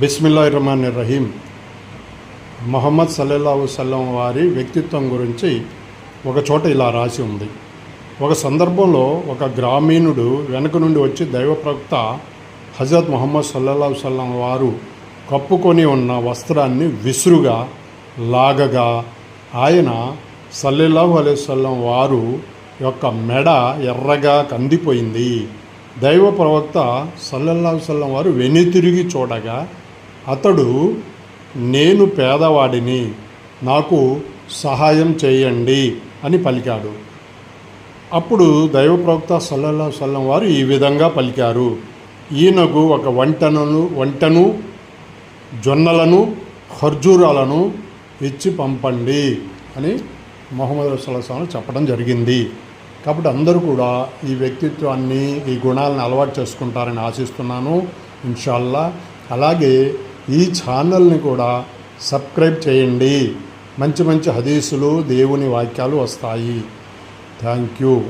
బిస్మిల్లా రహమాన్ రహీం మొహమ్మద్ సల్లెల్లా వసల్లం వారి వ్యక్తిత్వం గురించి ఒక చోట ఇలా రాసి ఉంది. ఒక సందర్భంలో ఒక గ్రామీణుడు వెనక నుండి వచ్చి దైవ ప్రవక్త హజరత్ మొహమ్మద్ సల్లల్లా వసల్లం వారు కప్పుకొని ఉన్న వస్త్రాన్ని విసురుగా లాగగా ఆయన సల్లెల్లాహు అలైవల్లం వారు యొక్క మెడ ఎర్రగా కందిపోయింది. దైవ ప్రవక్త సల్లల్లాహు సల్లం వారు వెనుతిరిగి చూడగా అతడు నేను పేదవాడిని నాకు సహాయం చేయండి అని పలికాడు. అప్పుడు దైవ ప్రవక్త సల్లల్లా సల్లం వారు ఈ విధంగా పలికారు. ఈయనకు ఒక వంటను వంటను జొన్నలను ఖర్జూరాలను ఇచ్చి పంపండి అని మొహమ్మద్ రసూల్లాం చెప్పడం జరిగింది. కాబట్టి అందరూ కూడా ఈ వ్యక్తిత్వాన్ని ఈ గుణాలను అలవాటు చేసుకుంటారని ఆశిస్తున్నాను. ఇన్షాల్లా అలాగే ఈ ఛానల్ని కూడా సబ్స్క్రైబ్ చేయండి. మంచి మంచి హదీసులు దేవుని వాక్యాలు వస్తాయి. Thank you.